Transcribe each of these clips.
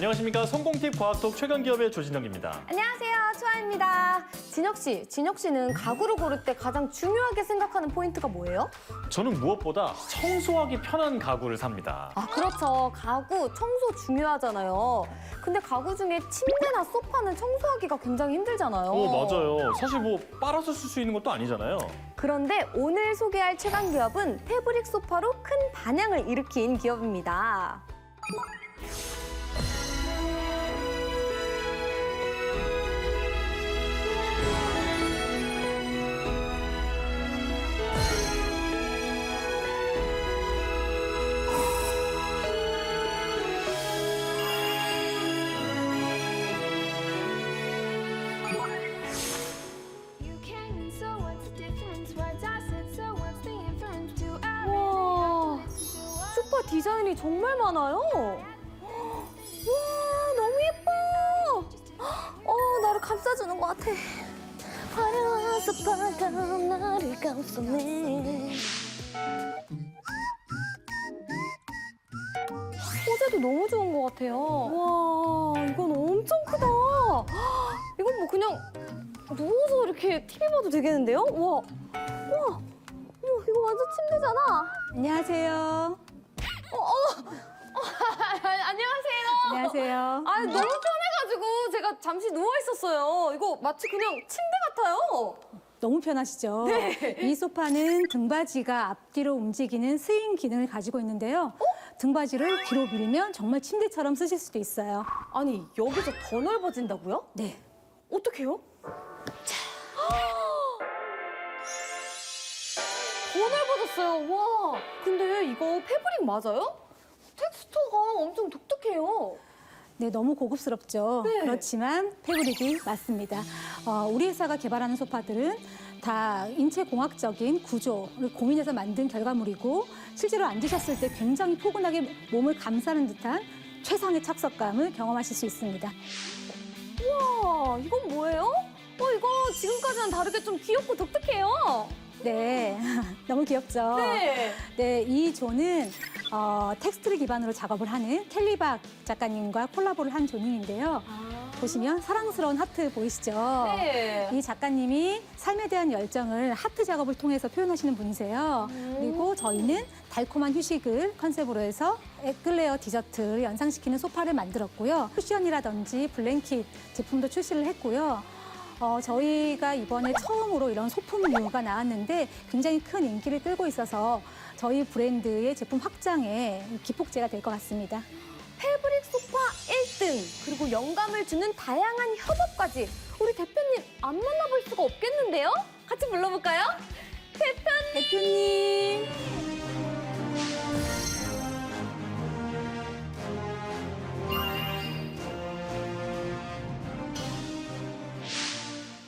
안녕하십니까 성공팁 과학톡 최강 기업의 조진영입니다. 안녕하세요, 추아입니다. 진혁 씨, 진혁 씨는 가구를 고를 때 가장 중요하게 생각하는 포인트가 뭐예요? 저는 무엇보다 청소하기 편한 가구를 삽니다. 아, 그렇죠. 가구 청소 중요하잖아요. 근데 가구 중에 침대나 소파는 청소하기가 굉장히 힘들잖아요. 오 맞아요. 사실 뭐 빨아서 쓸 수 있는 것도 아니잖아요. 그런데 오늘 소개할 최강 기업은 패브릭 소파로 큰 반향을 일으킨 기업입니다. 디자인이 정말 많아요. 와, 너무 예뻐. 어, 나를 감싸주는 것 같아. 화려한 소파가 나를 감싸네. 소재도 너무 좋은 것 같아요. 와, 이건 엄청 크다. 이건 뭐 그냥 누워서 이렇게 TV 봐도 되겠는데요? 와, 와, 이거 완전 침대잖아. 안녕하세요. 안녕하세요. 안녕하세요. 아 너무 편해가지고 제가 잠시 누워 있었어요. 이거 마치 그냥 침대 같아요. 너무 편하시죠? 네. 이 소파는 등받이가 앞뒤로 움직이는 스윙 기능을 가지고 있는데요. 등받이를 뒤로 밀면 정말 침대처럼 쓰실 수도 있어요. 아니 여기서 더 넓어진다고요? 네. 어떻게요? 더 넓어졌어요. 와. 근데 이거 패브릭 맞아요? 텍스처가 엄청 독특해요. 네, 너무 고급스럽죠. 네. 그렇지만 패브릭이 맞습니다. 어, 우리 회사가 개발하는 소파들은 다 인체 공학적인 구조를 고민해서 만든 결과물이고 실제로 앉으셨을 때 굉장히 포근하게 몸을 감싸는 듯한 최상의 착석감을 경험하실 수 있습니다. 와 이건 뭐예요? 어 이거 지금까지랑 다르게 좀 귀엽고 독특해요. 네, 너무 귀엽죠? 네. 네, 이 존은 어, 텍스트를 기반으로 작업을 하는 켈리박 작가님과 콜라보를 한 존인데요. 보시면 사랑스러운 하트 보이시죠? 네. 이 작가님이 삶에 대한 열정을 하트 작업을 통해서 표현하시는 분이세요. 그리고 저희는 달콤한 휴식을 컨셉으로 해서 에클레어 디저트를 연상시키는 소파를 만들었고요. 쿠션이라든지 블랭킷 제품도 출시를 했고요. 어, 저희가 이번에 처음으로 이런 소품류가 나왔는데 굉장히 큰 인기를 끌고 있어서 저희 브랜드의 제품 확장에 기폭제가 될 것 같습니다. 패브릭 소파 1등 그리고 영감을 주는 다양한 협업까지 우리 대표님 안 만나볼 수가 없겠는데요? 같이 불러볼까요? 대표님! 대표님!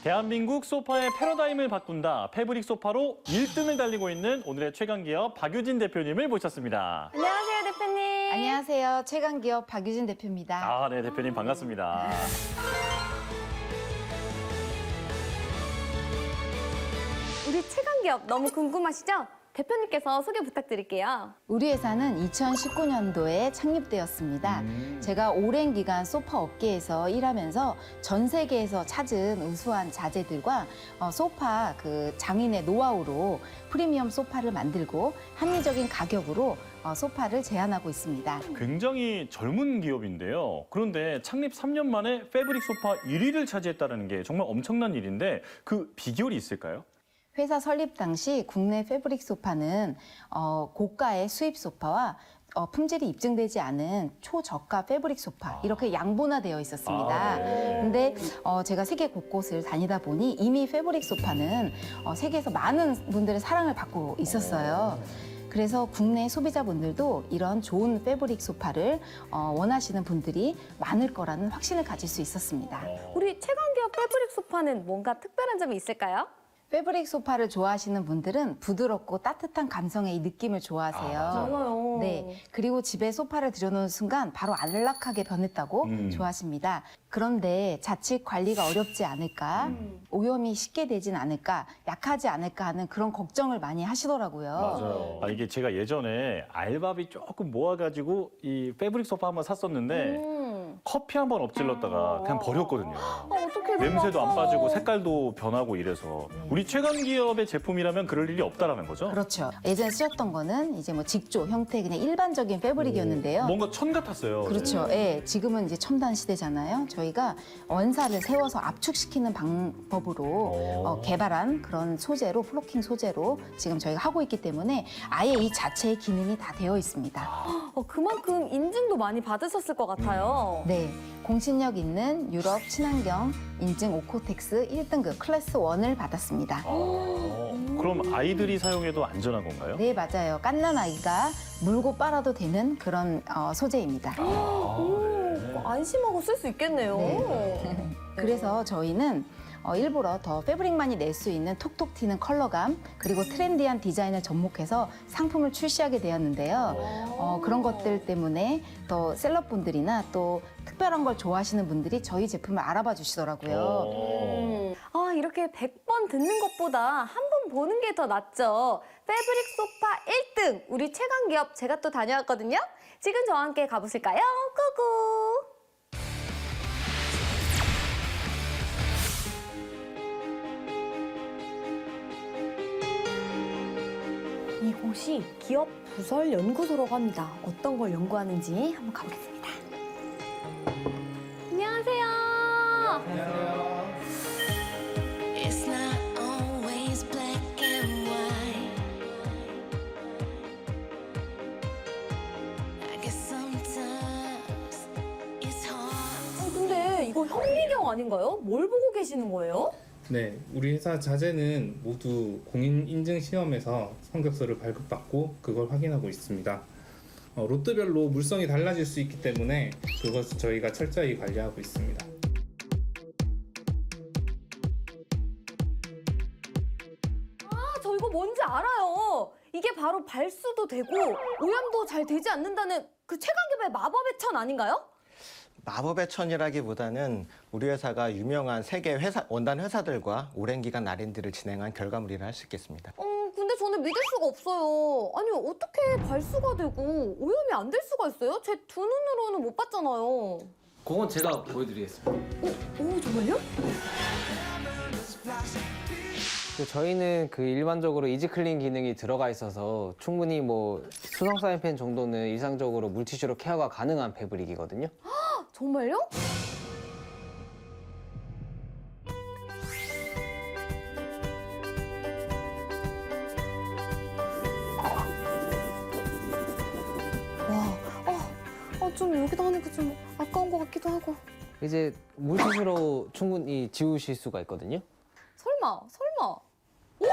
대한민국 소파의 패러다임을 바꾼다. 패브릭 소파로 1등을 달리고 있는 오늘의 최강 기업 박유진 대표님을 모셨습니다. 안녕하세요 대표님. 안녕하세요. 최강기업 박유진 대표입니다. 아, 네, 대표님 반갑습니다. 우리 최강기업 너무 궁금하시죠? 대표님께서 소개 부탁드릴게요. 우리 회사는 2019년도에 창립되었습니다. 음. 제가 오랜 기간 소파 업계에서 일하면서 전 세계에서 찾은 우수한 자재들과 어, 소파 그 장인의 노하우로 프리미엄 소파를 만들고 합리적인 가격으로 어, 소파를 제안하고 있습니다. 굉장히 젊은 기업인데요. 그런데 창립 3년 만에 패브릭 소파 1위를 차지했다는 게 정말 엄청난 일인데 그 비결이 있을까요? 회사 설립 당시 국내 패브릭 소파는 어, 고가의 수입 소파와 어, 품질이 입증되지 않은 초저가 패브릭 소파 이렇게 양분화되어 있었습니다. 아, 네. 근데 어, 제가 세계 곳곳을 다니다 보니 이미 패브릭 소파는 어, 세계에서 많은 분들의 사랑을 받고 있었어요. 그래서 국내 소비자분들도 이런 좋은 패브릭 소파를 어, 원하시는 분들이 많을 거라는 확신을 가질 수 있었습니다. 우리 최강기업 패브릭 소파는 뭔가 특별한 점이 있을까요? 패브릭 소파를 좋아하시는 분들은 부드럽고 따뜻한 감성의 이 느낌을 좋아하세요. 맞아요. 네. 그리고 집에 소파를 들여놓은 순간 바로 안락하게 변했다고 음. 좋아하십니다. 그런데 자칫 관리가 어렵지 않을까, 오염이 쉽게 되진 않을까, 약하지 않을까 하는 그런 걱정을 많이 하시더라고요. 맞아요. 아, 이게 제가 예전에 알바비 조금 모아가지고 이 패브릭 소파 한번 샀었는데 음. 커피 한 번 엎질렀다가 그냥 버렸거든요. 아, 어떻게 냄새도 안 빠지고 색깔도 변하고 이래서 우리 최강 기업의 제품이라면 그럴 일이 없다라는 거죠. 그렇죠. 예전에 쓰셨던 거는 이제 뭐 직조 형태 그냥 일반적인 패브릭이었는데요. 뭔가 천 같았어요. 그렇죠. 예, 지금은 이제 첨단 시대잖아요. 저희가 원사를 세워서 압축시키는 방법으로 어, 개발한 그런 소재로 플로킹 소재로 지금 저희가 하고 있기 때문에 아예 이 자체의 기능이 다 되어 있습니다. 어, 그만큼 인증도 많이 받으셨을 것 같아요. 네, 공신력 있는 유럽 친환경 인증 오코텍스 1등급 클래스 1을 받았습니다. 어, 그럼 아이들이 사용해도 안전한 건가요? 네, 맞아요. 깐난 아이가 물고 빨아도 되는 그런 어, 소재입니다. 오, 안심하고 쓸 수 있겠네요. 네. 그래서 저희는 어, 일부러 더 패브릭만이 낼 수 있는 톡톡 튀는 컬러감 그리고 트렌디한 디자인을 접목해서 상품을 출시하게 되었는데요. 어, 그런 것들 때문에 더 셀럽분들이나 또 특별한 걸 좋아하시는 분들이 저희 제품을 알아봐 주시더라고요. 어. 음. 아, 이렇게 100번 듣는 것보다 한 번 보는 게 더 낫죠. 패브릭 소파 1등, 우리 최강 기업 제가 또 다녀왔거든요. 지금 저와 함께 가보실까요? 고고! 이곳이 기업 부설 연구소라고 합니다. 어떤 걸 연구하는지 한번 가보겠습니다. 안녕하세요. Hard. 어, 근데 이거 현미경 아닌가요? 뭘 보고 계시는 거예요? 네, 우리 회사 자재는 모두 공인 인증 시험에서 성적서를 발급받고 그걸 확인하고 있습니다. 어, 롯데별로 물성이 달라질 수 있기 때문에 그것을 저희가 철저히 관리하고 있습니다. 아, 저 이거 뭔지 알아요. 이게 바로 발수도 되고 오염도 잘 되지 않는다는 그 최강기업의 마법의 천 아닌가요? 마법의 천이라기보다는 우리 회사가 유명한 세계 회사, 원단 회사들과 오랜 기간 R&D를 진행한 결과물이라 할 수 있겠습니다. 어, 근데 저는 믿을 수가 없어요. 아니, 어떻게 발수가 되고 오염이 안 될 수가 있어요? 제 두 눈으로는 못 봤잖아요. 그건 제가 보여드리겠습니다. 오, 정말요? 그 저희는 그 일반적으로 이지클린 기능이 들어가 있어서 충분히 뭐 수성 사인펜 정도는 일상적으로 물티슈로 케어가 가능한 패브릭이거든요. 정말요? 와, 아, 아, 좀 여기다 하니까 좀 아까운 것 같기도 하고. 이제 물티슈로 충분히 지우실 수가 있거든요. 설마, 설마. 오!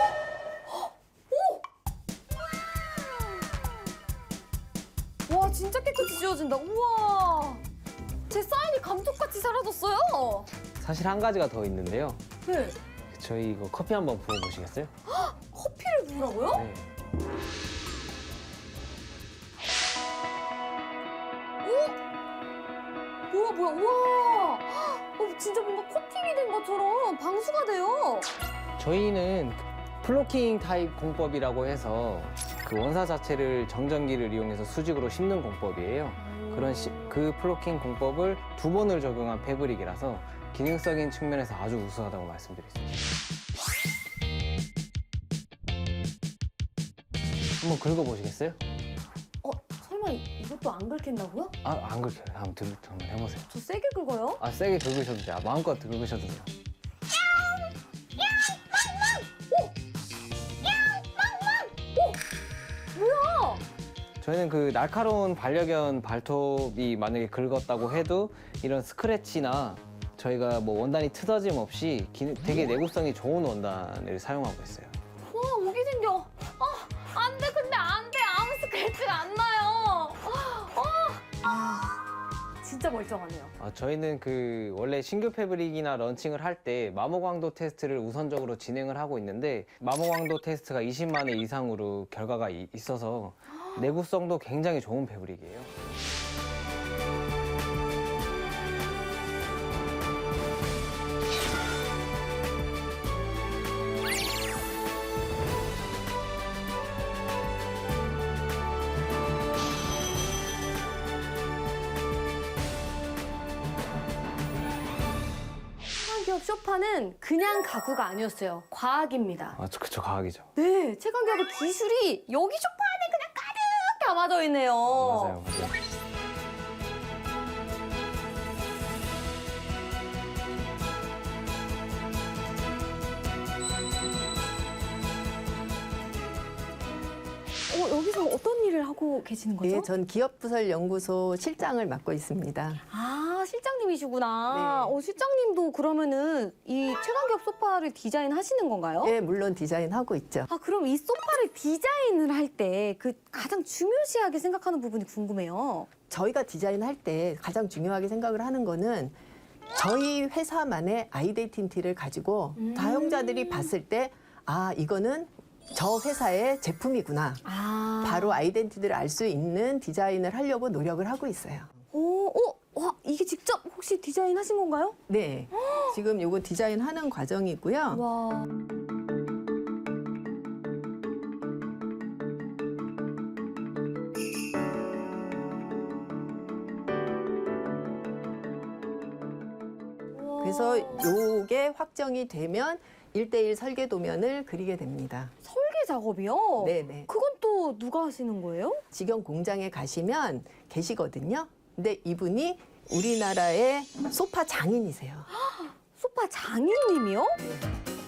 오! 와, 진짜 깨끗이 지워진다. 우와. 제 사인이 감쪽같이 사라졌어요. 사실 한 가지가 더 있는데요. 네. 저희 이거 커피 한번 부어보시겠어요? 커피를 부으라고요? 네. 뭐야, 뭐야, 우와. 어, 진짜 뭔가 코팅이 된 것처럼 방수가 돼요. 저희는 플로킹 타입 공법이라고 해서 그 원사 자체를 정전기를 이용해서 수직으로 씹는 공법이에요. 그런 시- 그 플로킹 공법을 두 번을 적용한 패브릭이라서 기능적인 측면에서 아주 우수하다고 말씀드릴 수 있습니다. 한번 긁어보시겠어요? 어, 설마 이- 이것도 안 긁힌다고요? 아, 안 긁혀요. 한번, 들, 한번 해보세요. 저 세게 긁어요? 아, 세게 긁으셔도 돼요. 아, 마음껏 긁으셔도 돼요. 저희는 그 날카로운 반려견 발톱이 만약에 긁었다고 해도 이런 스크래치나 저희가 뭐 원단이 트어짐 없이 기- 되게 내구성이 좋은 원단을 사용하고 있어요. 와, 오기 생겨. 아, 안 돼, 근데 안 돼. 아무 스크래치가 안 나요. 아, 진짜 멀쩡하네요. 아, 저희는 그 원래 신규 패브릭이나 런칭을 할 때 마모광도 테스트를 우선적으로 진행을 하고 있는데 마모광도 테스트가 20만 회 이상으로 결과가 이- 있어서 내구성도 굉장히 좋은 배브릭이에요. 쇼파는 그냥 가구가 아니었어요. 과학입니다. 아, 그쵸, 과학이죠. 네, 최강기업의 기술이 여기저기 담아져 있네요. 맞아요, 맞아요. 여기서 어떤 일을 하고 계시는 거죠? 네, 전 기업부설 연구소 실장을 맡고 있습니다. 아, 실장님이시구나. 네. 어, 실장님도 그러면은 이 최강기업 소파를 디자인하시는 건가요? 예, 물론 디자인하고 있죠. 아, 그럼 이 소파를 디자인을 할 때 그 가장 중요시하게 생각하는 부분이 궁금해요. 저희가 디자인할 때 가장 중요하게 생각을 하는 거는 저희 회사만의 아이덴티티를 가지고 음. 다용자들이 봤을 때 아, 이거는 저 회사의 제품이구나. 아. 바로 아이덴티티를 알 수 있는 디자인을 하려고 노력을 하고 있어요. 오, 어, 와, 이게 직접 혹시 디자인 하신 건가요? 네. 지금 요거 디자인하는 과정이고요. 와. 그래서 요게 확정이 되면 일대일 설계 도면을 그리게 됩니다. 작업이요? 네네. 그건 또 누가 하시는 거예요? 직영 공장에 가시면 계시거든요. 근데 이분이 우리나라의 소파 장인이세요. 소파 장인님이요?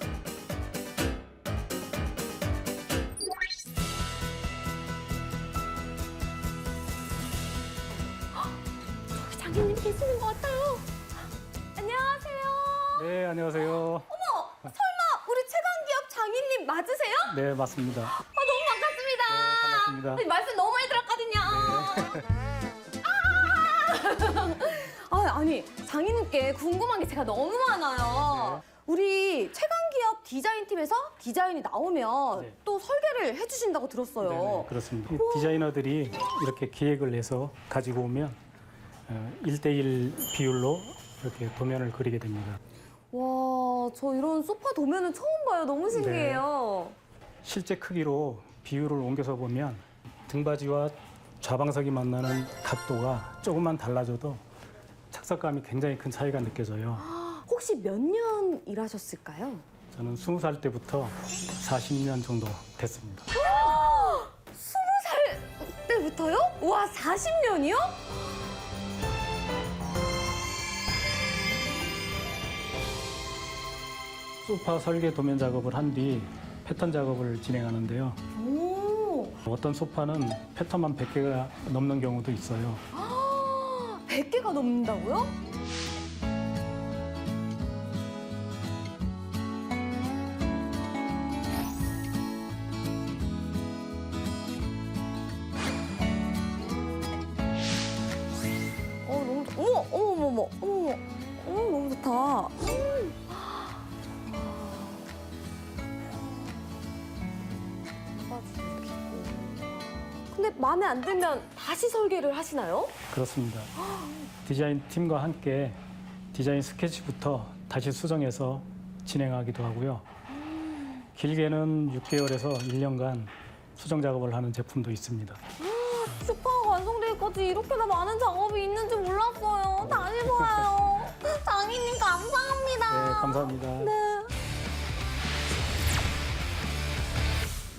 저기 장인님 계시는 것 같아요. 안녕하세요. 네, 안녕하세요. 어머, 설마 장인님 맞으세요? 네, 맞습니다. 아, 너무 반갑습니다. 네, 반갑습니다. 아니, 말씀 너무 많이 들었거든요. 아, 아니 장인님께 궁금한 게 제가 너무 많아요. 우리 최강기업 디자인팀에서 디자인이 나오면 네. 또 설계를 해주신다고 들었어요. 네, 그렇습니다. 이 디자이너들이 이렇게 기획을 해서 가지고 오면 어, 1대1 비율로 이렇게 도면을 그리게 됩니다. 와, 저 이런 소파 도면은 처음 봐요. 너무 신기해요. 실제 크기로 비율을 옮겨서 보면 등받이와 좌방석이 만나는 각도가 조금만 달라져도 착석감이 굉장히 큰 차이가 느껴져요. 혹시 몇 년 일하셨을까요? 저는 20살 때부터 40년 정도 됐습니다. 스무 살 때부터요? 와, 40년이요? 소파 설계 도면 작업을 한 뒤 패턴 작업을 진행하는데요. 오, 어떤 소파는 패턴만 100개가 넘는 경우도 있어요. 100개가 넘는다고요? 어, 너무 좋... 어머, 어머, 어머, 어머, 어머, 너무 좋다. 음. 근데 마음에 안 들면 다시 설계를 하시나요? 그렇습니다. 디자인 팀과 함께 디자인 스케치부터 다시 수정해서 진행하기도 하고요. 길게는 6개월에서 1년간 수정 작업을 하는 제품도 있습니다. 슈퍼가 완성되기까지 이렇게나 많은 작업이 있는지 몰랐어요. 다시 봐요. 장인님 감사합니다. 네, 감사합니다.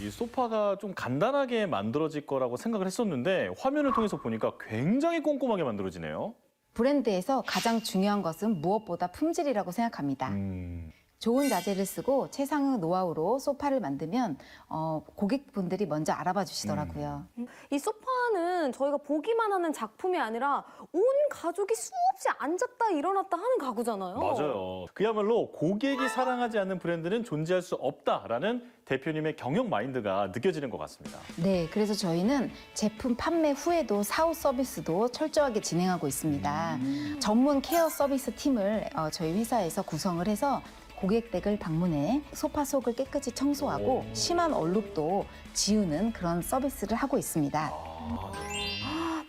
이 소파가 좀 간단하게 만들어질 거라고 생각을 했었는데 화면을 통해서 보니까 굉장히 꼼꼼하게 만들어지네요. 브랜드에서 가장 중요한 것은 무엇보다 품질이라고 생각합니다. 음. 좋은 자재를 쓰고 최상의 노하우로 소파를 만들면 어, 고객분들이 먼저 알아봐 주시더라고요. 이 소파는 저희가 보기만 하는 작품이 아니라 온 가족이 수없이 앉았다 일어났다 하는 가구잖아요. 맞아요. 그야말로 고객이 사랑하지 않는 브랜드는 존재할 수 없다라는 대표님의 경영 마인드가 느껴지는 것 같습니다. 네, 그래서 저희는 제품 판매 후에도 사후 서비스도 철저하게 진행하고 있습니다. 전문 케어 서비스 팀을 어, 저희 회사에서 구성을 해서 고객 댁을 방문해 소파 속을 깨끗이 청소하고 오. 심한 얼룩도 지우는 그런 서비스를 하고 있습니다.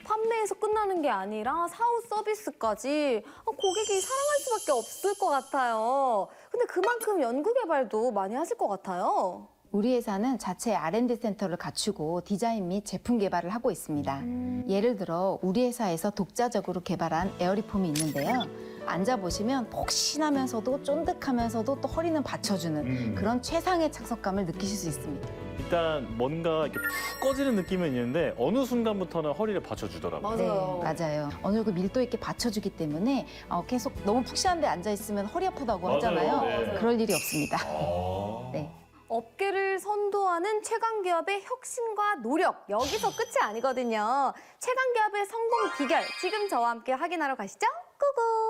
판매에서 끝나는 게 아니라 사후 서비스까지 고객이 사랑할 수밖에 없을 것 같아요. 근데 그만큼 연구 개발도 많이 하실 것 같아요. 우리 회사는 자체 R&D 센터를 갖추고 디자인 및 제품 개발을 하고 있습니다. 예를 들어 우리 회사에서 독자적으로 개발한 에어리폼이 있는데요. 앉아 보시면 폭신하면서도 쫀득하면서도 또 허리는 받쳐주는 음. 그런 최상의 착석감을 느끼실 수 있습니다. 일단 뭔가 이렇게 푹 꺼지는 느낌은 있는데 어느 순간부터는 허리를 받쳐주더라고요. 맞아요. 네, 맞아요. 어느 정도 밀도 있게 받쳐주기 때문에 어, 계속 너무 푹신한데 앉아 있으면 허리 아프다고 맞아요. 하잖아요. 네. 그럴 일이 없습니다. 네. 업계를 선도하는 최강 기업의 혁신과 노력 여기서 끝이 아니거든요. 최강 기업의 성공 비결 지금 저와 함께 확인하러 가시죠. 꾸꾸.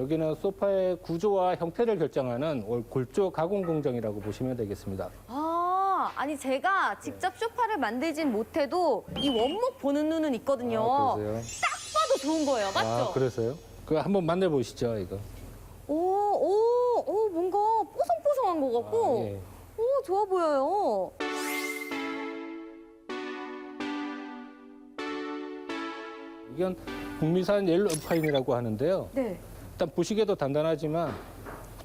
여기는 소파의 구조와 형태를 결정하는 올 골조 가공 공정이라고 보시면 되겠습니다. 아, 아니 제가 직접 소파를 만들진 못해도 이 원목 보는 눈은 있거든요. 아, 그러세요? 봐도 좋은 거예요, 맞죠? 아, 그러세요? 그 한번 만들어 보시죠, 이거. 오, 오, 오, 뭔가 뽀송뽀송한 것 같고, 아, 예. 오, 좋아 보여요. 이건 북미산 옐로 파인이라고 하는데요. 네. 일단 보시기에도 단단하지만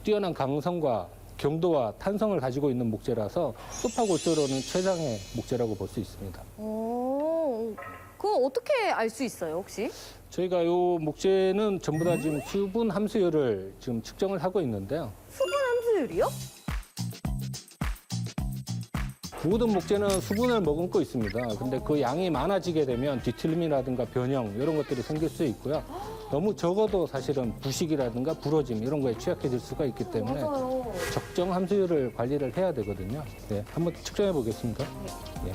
뛰어난 강성과 경도와 탄성을 가지고 있는 목재라서 소파 골조로는 최상의 목재라고 볼 수 있습니다. 오, 그거 어떻게 알 수 있어요, 혹시? 저희가 이 목재는 전부 다 지금 수분 함수율을 지금 측정을 하고 있는데요. 수분 함수율이요? 모든 목재는 수분을 머금고 있습니다. 근데 그 양이 많아지게 되면 뒤틀림이라든가 변형 이런 것들이 생길 수 있고요. 너무 적어도 사실은 부식이라든가 부러짐 이런 거에 취약해질 수가 있기 때문에 맞아요. 적정 함수율을 관리를 해야 되거든요. 네, 한번 측정해 보겠습니다. 예.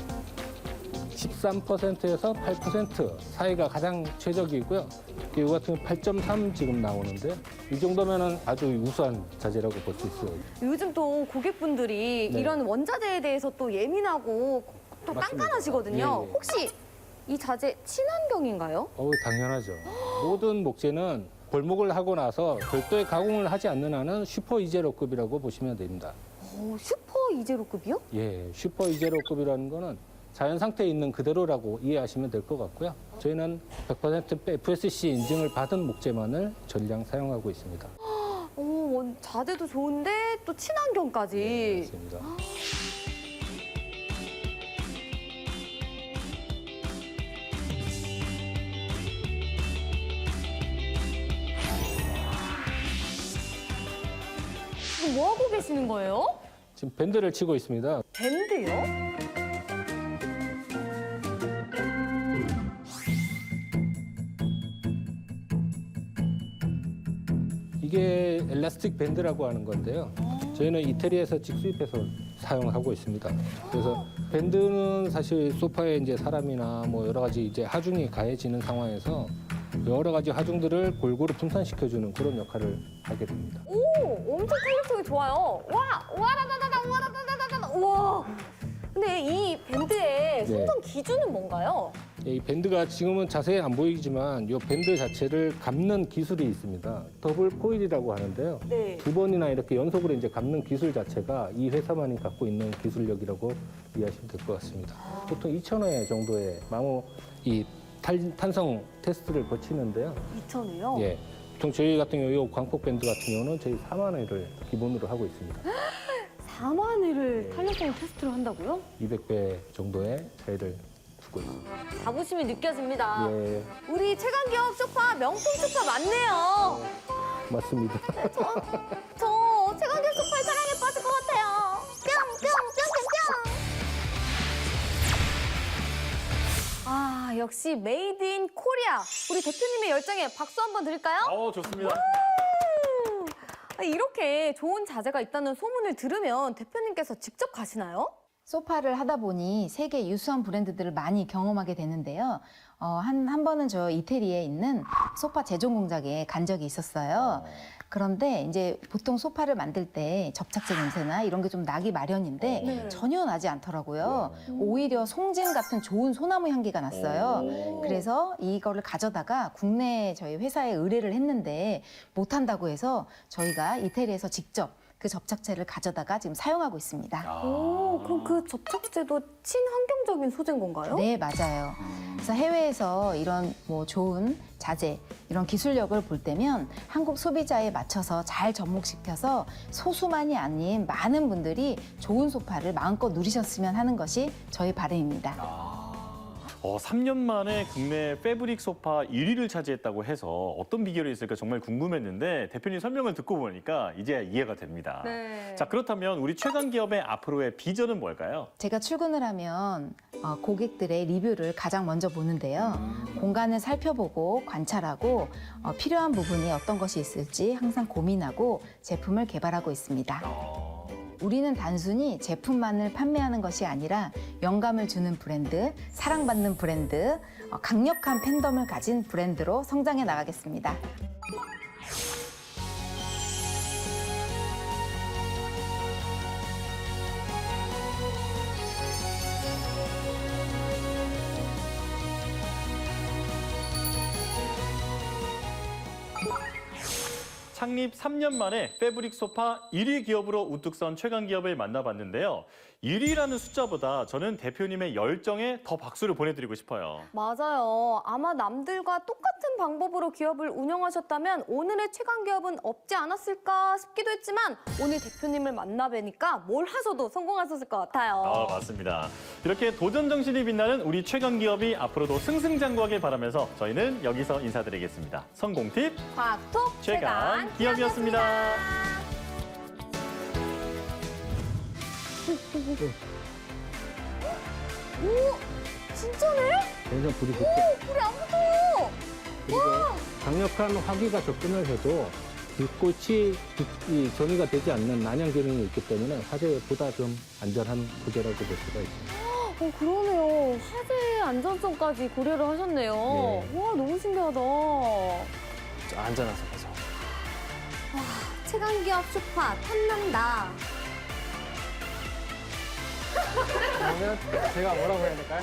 13%에서 8% 사이가 가장 최적이고요. 이 같은 경우 8.3 지금 나오는데 이 정도면은 아주 우수한 자재라고 볼 수 있어요. 요즘 또 고객분들이 네. 이런 원자재에 대해서 또 예민하고 또 맞습니다. 깐깐하시거든요. 예, 예. 혹시 이 자재 친환경인가요? 어우, 당연하죠. 모든 목재는 골목을 하고 나서 별도의 가공을 하지 않는 한은 슈퍼 이제로급이라고 보시면 됩니다. 오, 슈퍼 이제로급이요? 예, 슈퍼 이제로급이라는 거는 자연 상태에 있는 그대로라고 이해하시면 될 것 같고요. 저희는 100% FSC 인증을 받은 목재만을 전량 사용하고 있습니다. 오, 원- 자재도 좋은데 또 친환경까지. 네, 맞습니다. 뭐 하고 계시는 거예요? 지금 밴드를 치고 있습니다. 밴드요? 이게 엘라스틱 밴드라고 하는 건데요. 저희는 이태리에서 직수입해서 사용하고 있습니다. 그래서 밴드는 사실 소파에 이제 사람이나 뭐 여러 가지 이제 하중이 가해지는 상황에서 여러 가지 하중들을 골고루 분산시켜주는 그런 역할을 하게 됩니다. 오, 엄청 탄력성이 좋아요. 와, 와라다다다, 와라다다다다, 우와. 근데 이 밴드의 네. 선정 기준은 뭔가요? 이 밴드가 지금은 자세히 안 보이지만 이 밴드 자체를 감는 기술이 있습니다. 더블 코일이라고 하는데요. 네. 두 번이나 이렇게 연속으로 이제 감는 기술 자체가 이 회사만이 갖고 있는 기술력이라고 이해하시면 될 것 같습니다. 보통 2,000회 정도의 마모 이 탄, 탄성 테스트를 거치는데요. 2천이요? 예. 보통 저희 같은 경우 이 광폭 밴드 같은 경우는 저희 4만 회를 기본으로 하고 있습니다. 4만 회를 탄력성 테스트를 한다고요? 200배 정도의 차이를 두고 있습니다. 자부심이 느껴집니다. 예, 우리 최강기업 소파 명품 소파 맞네요. 맞습니다. 저최 아 역시 메이드 인 코리아. 우리 대표님의 열정에 박수 한번 드릴까요? 어, 좋습니다. 아, 이렇게 좋은 자재가 있다는 소문을 들으면 대표님께서 직접 가시나요? 소파를 하다 보니 세계 유수한 브랜드들을 많이 경험하게 되는데요. 어, 한, 한 번은 저 이태리에 있는 소파 제조 공장에 간 적이 있었어요. 그런데 이제 보통 소파를 만들 때 접착제 냄새나 이런 게 좀 나기 마련인데 네. 전혀 나지 않더라고요. 오히려 송진 같은 좋은 소나무 향기가 났어요. 그래서 이거를 가져다가 국내 저희 회사에 의뢰를 했는데 못 한다고 해서 저희가 이태리에서 직접 그 접착제를 가져다가 지금 사용하고 있습니다. 오, 그럼 그 접착제도 친환경적인 소재인 건가요? 네, 맞아요. 그래서 해외에서 이런 뭐 좋은 자재, 이런 기술력을 볼 때면 한국 소비자에 맞춰서 잘 접목시켜서 소수만이 아닌 많은 분들이 좋은 소파를 마음껏 누리셨으면 하는 것이 저희 바람입니다. 어, 3년 만에 국내 패브릭 소파 1위를 차지했다고 해서 어떤 비결이 있을까 정말 궁금했는데 대표님 설명을 듣고 보니까 이제 이해가 됩니다. 네. 자 그렇다면 우리 최강 기업의 앞으로의 비전은 뭘까요? 제가 출근을 하면 어, 고객들의 리뷰를 가장 먼저 보는데요. 공간을 살펴보고 관찰하고 어, 필요한 부분이 어떤 것이 있을지 항상 고민하고 제품을 개발하고 있습니다. 우리는 단순히 제품만을 판매하는 것이 아니라 영감을 주는 브랜드, 사랑받는 브랜드, 어, 강력한 팬덤을 가진 브랜드로 성장해 나가겠습니다. 창립 3년 만에 패브릭 소파 1위 기업으로 우뚝 선 최강 기업을 만나봤는데요. 1위라는 숫자보다 저는 대표님의 열정에 더 박수를 보내드리고 싶어요. 맞아요. 아마 남들과 똑같은 방법으로 기업을 운영하셨다면 오늘의 최강 기업은 없지 않았을까 싶기도 했지만 오늘 대표님을 만나 뵈니까 뭘 하셔도 성공하셨을 것 같아요. 아, 맞습니다. 이렇게 도전 정신이 빛나는 우리 최강 기업이 앞으로도 승승장구하길 바라면서 저희는 여기서 인사드리겠습니다. 성공 팁 과학톡 최강 기업이었습니다. 오, 진짜네? 굉장히 불이 붙죠. 불이 안 붙어요. 그리고 강력한 화기가 접근을 해도 불꽃이 이 전이가 되지 않는 난양 기능이 있기 때문에 화재보다 좀 안전한 부재라고 볼 수가 있습니다. 어, 그러네요. 화재 안전성까지 고려를 하셨네요. 네. 와, 너무 신기하다. 안전한 소파죠. 최강 기업 소파 탐난다. 그러면 제가 뭐라고 해야 될까요?